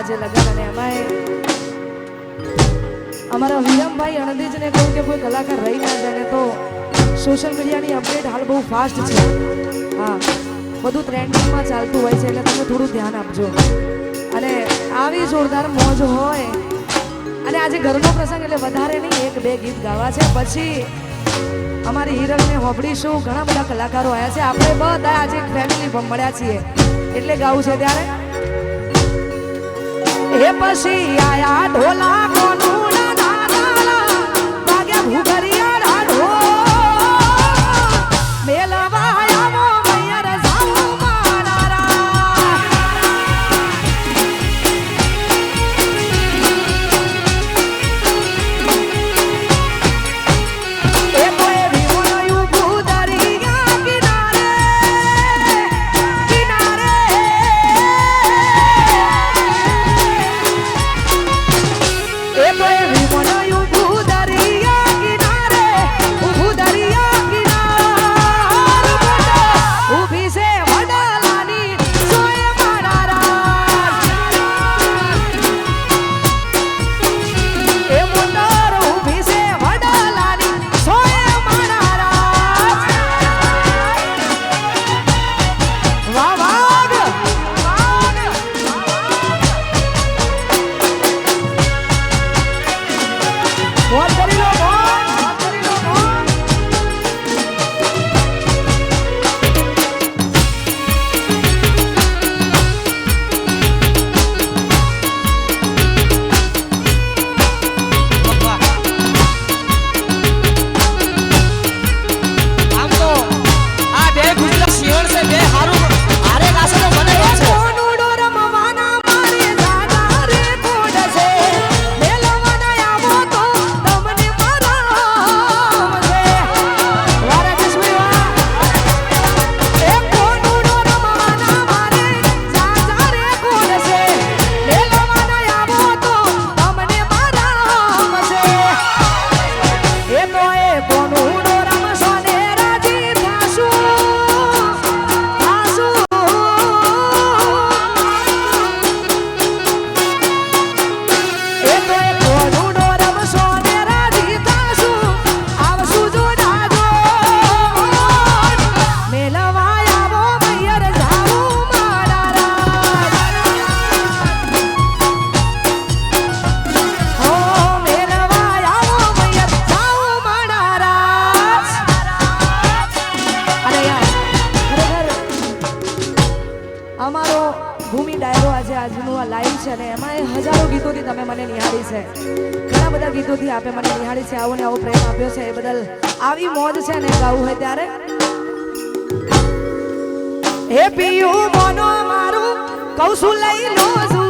આજે લગ્ન અને એમાંય અમારા વિરમભાઈ અણદીજને કહું કે કોઈ કલાકાર રહી ના જાય તો સોશિયલ મીડિયાની અપડેટ હાલ બહુ ફાસ્ટ છે. હા, બધું ટ્રેન્ડિંગમાં ચાલતું હોય છે એટલે તમે થોડું ધ્યાન આપજો. અને આવી જોરદાર મોજ હોય અને આજે ઘરનો પ્રસંગ એટલે વધારે નહીં, એક બે ગીત ગાવા છે. પછી અમારી હિરલને હોબડીશું ઘણા બધા કલાકારો આવ્યા છે. આપણે બધા આજે ફેમિલી મળ્યા છીએ. એટલે ગાવું છે ત્યારે. એ પછી આયા ઢોલા કોનું ના ના ભાગ્યા ભૂગરિયા આજે આજનું આ લાઈવ છે ને એમાં એ હજારો ગીતોથી તમે મને નિહાળી છે. ઘણા બધા ગીતોથી આપે મને નિહાળી છે, આવો ને આવો પ્રેમ આપ્યો છે. એ બદલ આવી મોજ છે ને ગાવું હોય ત્યારે. હે પિયું, મોનો મારું કૌશું લઈ લો જુવારું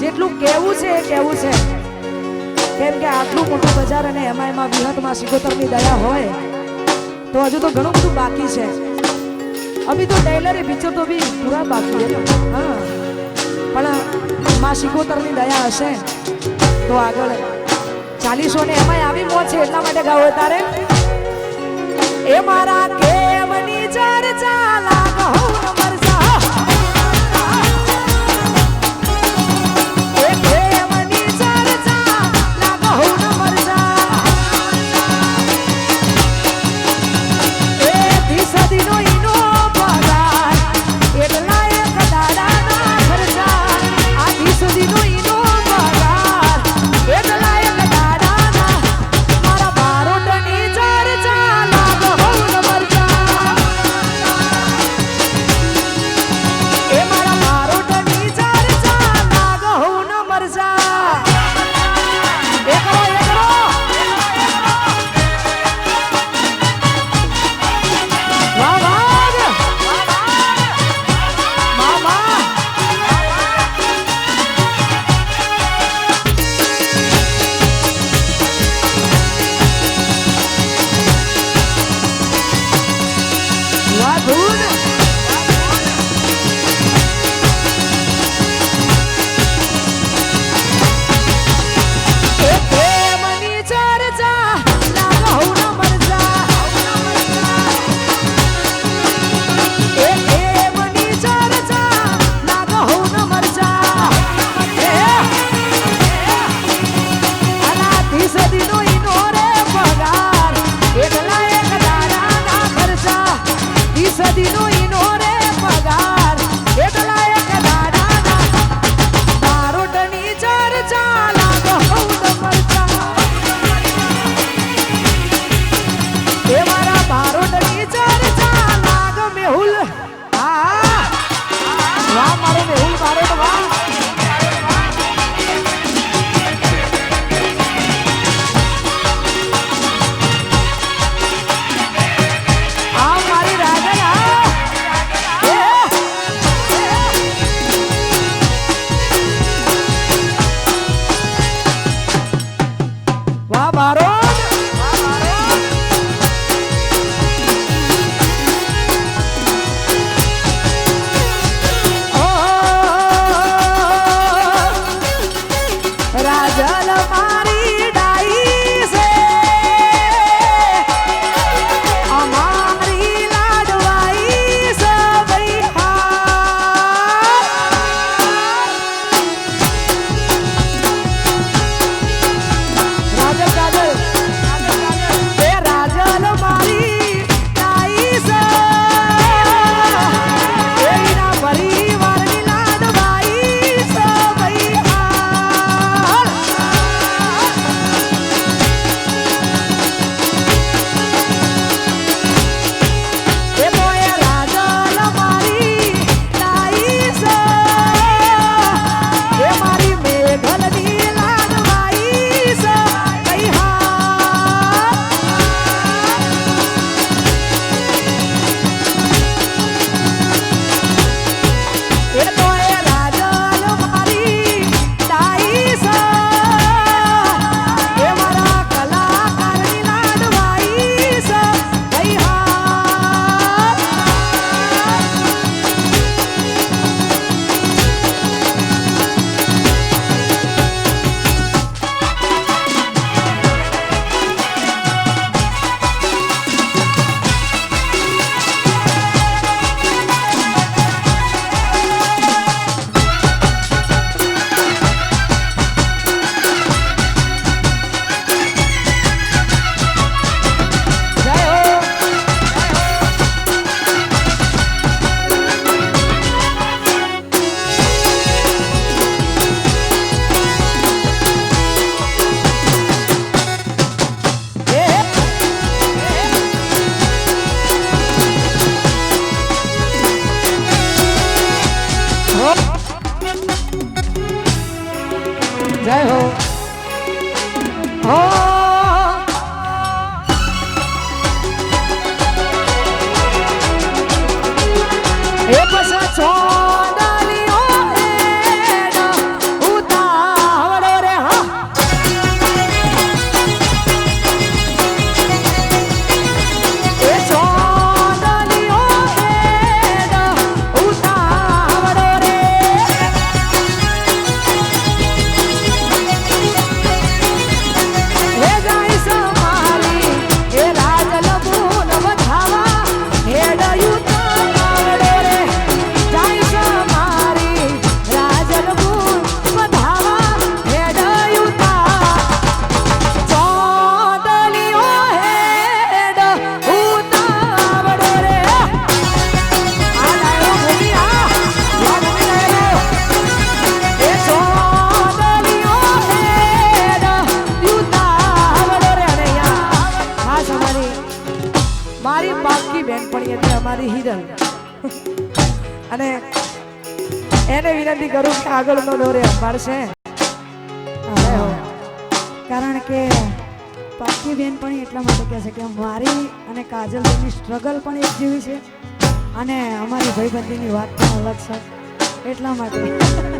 જેટલું કહેવું છે એ કહેવું છે. કેમ કે આટલું મોટું બજાર અને એમાં એમાં વિહતમાં સિકોતરની દયા હોય, તો હજુ તો ઘણું બધું બાકી છે. અભી તો ટેલરે પિક્ચર તો બી પૂરા બાકી હે હા. પણ માં સિકોતરની દયા હશે, તો આગળ ચાલીસો ને એમાં આવી મો છે એટલા માટે ગાવો તારે. એ મારા કેમની ચર્ચા લાગો mulher. জয় হো ও કાજલ અને એને વિનંતી કરું કે આગળનો દોરે હા. કારણ કે પાકી બેન પણ એટલા માટે કહે છે કે મારી અને કાજલની સ્ટ્રગલ પણ એક જેવી છે. અને અમારી ભાઈબંધીની વાત પણ અલગ છે. એટલા માટે.